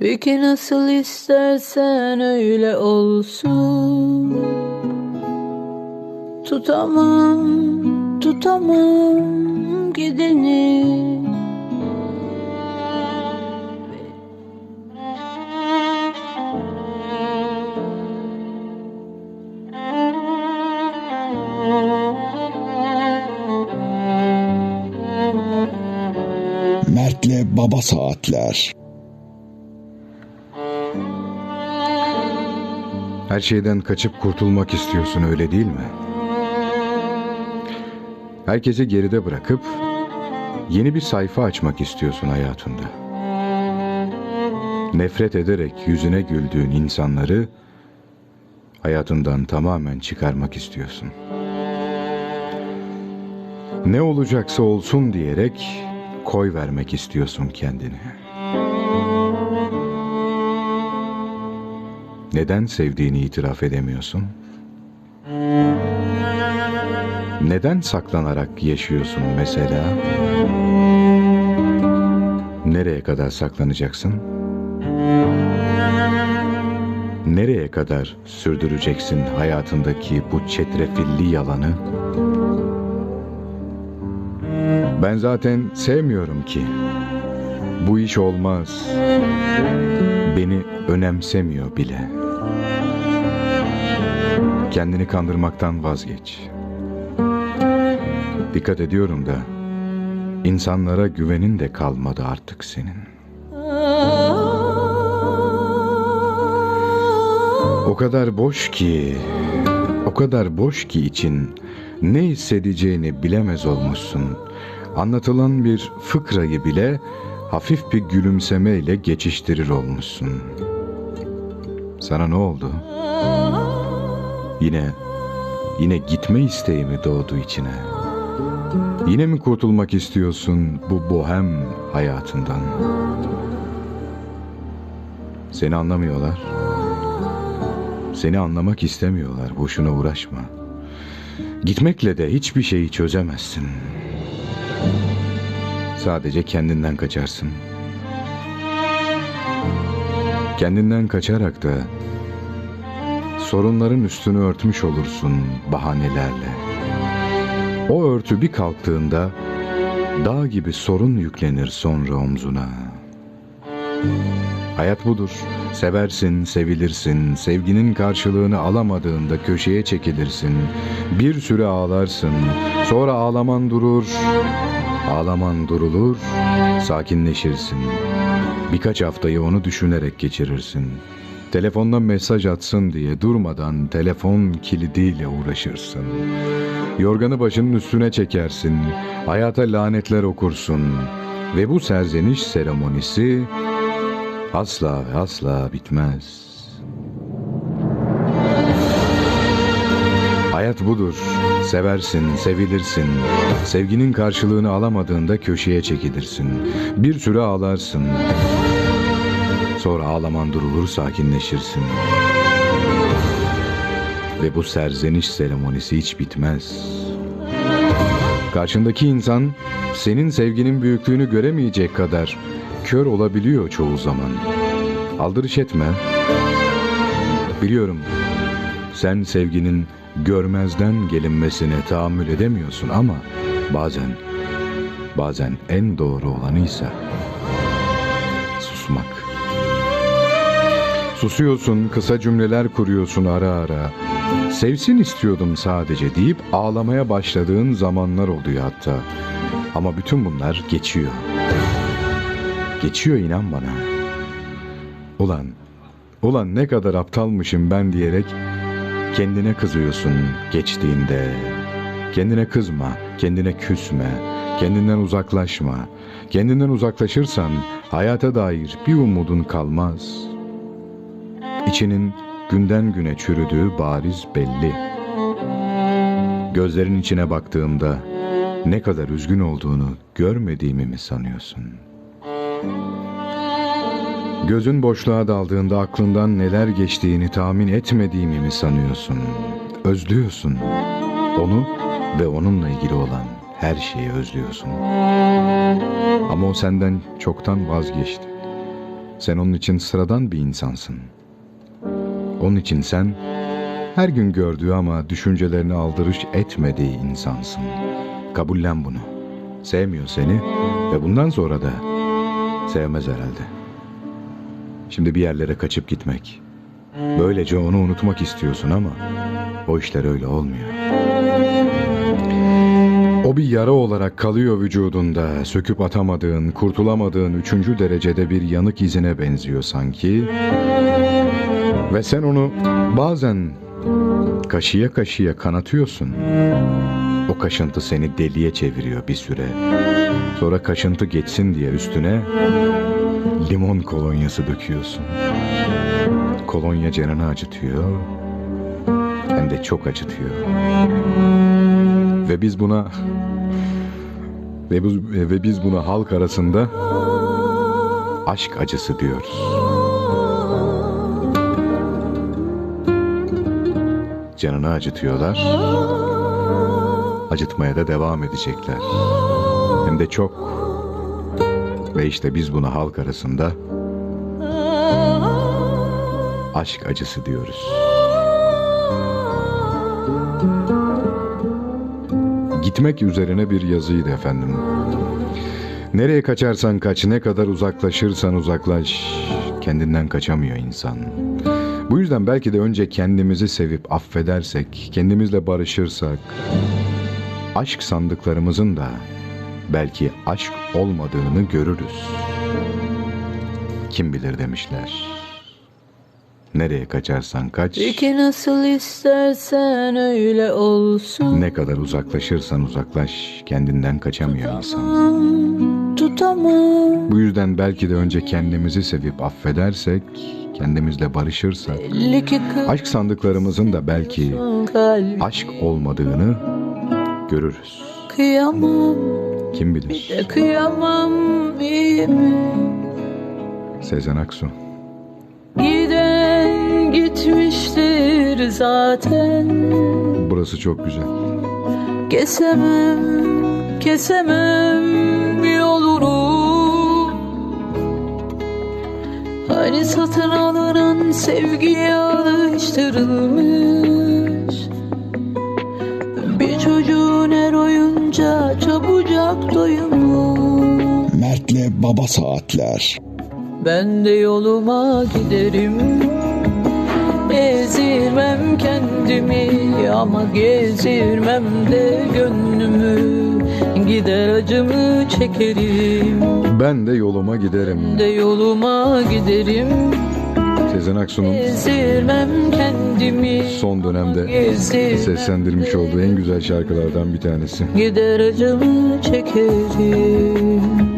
Peki nasıl istersen öyle olsun Tutamam, tutamam gideni Mert'le Baba Saatler. Her şeyden kaçıp kurtulmak istiyorsun öyle değil mi? Herkesi geride bırakıp yeni bir sayfa açmak istiyorsun hayatında. Nefret ederek yüzüne güldüğün insanları hayatından tamamen çıkarmak istiyorsun. Ne olacaksa olsun diyerek koy vermek istiyorsun kendini. Neden sevdiğini itiraf edemiyorsun? Neden saklanarak yaşıyorsun mesela? Nereye kadar saklanacaksın? Nereye kadar sürdüreceksin hayatındaki bu çetrefilli yalanı? Ben zaten sevmiyorum ki. Bu iş olmaz. Beni önemsemiyor bile. Kendini kandırmaktan vazgeç. Dikkat ediyorum da insanlara güvenin de kalmadı artık senin. O kadar boş ki, o kadar boş ki için ne hissedeceğini bilemez olmuşsun. Anlatılan bir fıkrayı bile hafif bir gülümsemeyle geçiştirir olmuşsun. Sana ne oldu? Yine, yine gitme isteği mi doğdu içine? Yine mi kurtulmak istiyorsun bu bohem hayatından? Seni anlamıyorlar. Seni anlamak istemiyorlar. Boşuna uğraşma. Gitmekle de hiçbir şeyi çözemezsin. Sadece kendinden kaçarsın. Kendinden kaçarak da sorunların üstünü örtmüş olursun bahanelerle. O örtü bir kalktığında dağ gibi sorun yüklenir sonra omzuna. Hayat budur. Seversin, sevilirsin, sevginin karşılığını alamadığında köşeye çekilirsin. Bir süre ağlarsın, sonra ağlaman durur, ağlaman durulur, sakinleşirsin. Birkaç haftayı onu düşünerek geçirirsin. Telefondan mesaj atsın diye durmadan telefon kilidiyle uğraşırsın. Yorganı başının üstüne çekersin, hayata lanetler okursun ve bu serzeniş seremonisi asla ve asla bitmez. Hayat budur. Seversin, sevilirsin. Sevginin karşılığını alamadığında köşeye çekilirsin. Bir süre ağlarsın. Sonra ağlaman durulur, sakinleşirsin. Ve bu serzeniş seremonisi hiç bitmez. Karşındaki insan senin sevginin büyüklüğünü göremeyecek kadar kör olabiliyor çoğu zaman. Aldırış etme. Biliyorum sen sevginin görmezden gelinmesine tahammül edemiyorsun ama bazen bazen en doğru olanıysa susmak. Susuyorsun, kısa cümleler kuruyorsun ara ara. Sevsin istiyordum sadece deyip ağlamaya başladığın zamanlar oluyor hatta. Ama bütün bunlar geçiyor. Geçiyor inan bana. Ulan, ulan ne kadar aptalmışım ben diyerek kendine kızıyorsun geçtiğinde. Kendine kızma, kendine küsme, kendinden uzaklaşma. Kendinden uzaklaşırsan hayata dair bir umudun kalmaz. İçinin günden güne çürüdüğü bariz belli. Gözlerin içine baktığımda ne kadar üzgün olduğunu görmediğimi mi sanıyorsun? Gözün boşluğa daldığında aklından neler geçtiğini tahmin etmediğimi mi sanıyorsun? Özlüyorsun. Onu ve onunla ilgili olan her şeyi özlüyorsun. Ama o senden çoktan vazgeçti. Sen onun için sıradan bir insansın. Onun için sen her gün gördüğü ama düşüncelerini aldırış etmediği insansın. Kabullen bunu. Sevmiyor seni ve bundan sonra da sevmez herhalde. Şimdi bir yerlere kaçıp gitmek. Böylece onu unutmak istiyorsun ama o işler öyle olmuyor. O bir yara olarak kalıyor vücudunda, söküp atamadığın, kurtulamadığın üçüncü derecede bir yanık izine benziyor sanki. Ve sen onu bazen kaşıya kaşıya kanatıyorsun. O kaşıntı seni deliye çeviriyor bir süre. Sonra kaşıntı geçsin diye üstüne limon kolonyası döküyorsun. Kolonya canını acıtıyor. Hem de çok acıtıyor. Ve biz buna ve, bu, ve biz buna halk arasında aşk acısı diyoruz. Canını acıtıyorlar. Acıtmaya da devam edecekler. Hem de çok. Ve işte biz buna halk arasında aşk acısı diyoruz. Gitmek üzerine bir yazıydı efendim. Nereye kaçarsan kaç, ne kadar uzaklaşırsan uzaklaş, kendinden kaçamıyor insan. Bu yüzden belki de önce kendimizi sevip affedersek, kendimizle barışırsak, aşk sandıklarımızın da belki aşk olmadığını görürüz. Kim bilir demişler. Nereye kaçarsan kaç, Peki nasıl istersen öyle olsun ne kadar uzaklaşırsan uzaklaş, kendinden kaçamıyor insan. Tutamam, tutamam Bu yüzden belki de önce kendimizi sevip affedersek, kendimizle barışırsak, aşk sandıklarımızın da belki aşk olmadığını görürüz. Kıyamam, Kim bir bilir? de kıyamam iyi mi? Sezen Aksu. Giden gitmiştir zaten Burası çok güzel. Kesemem, kesemem yolunu Hani satın alınan sevgiye alıştırılmış oyunca çabucak doyumlu. Mert'le Baba Saatler. Ben de yoluma giderim. Ezirmem kendimi ama gezirmem de gönlümü. Gider acımı çekerim. Ben de yoluma giderim. de yoluma giderim Sezen Aksu'nun son dönemde seslendirmiş olduğu en güzel şarkılardan bir tanesi. Gider acımı çekerim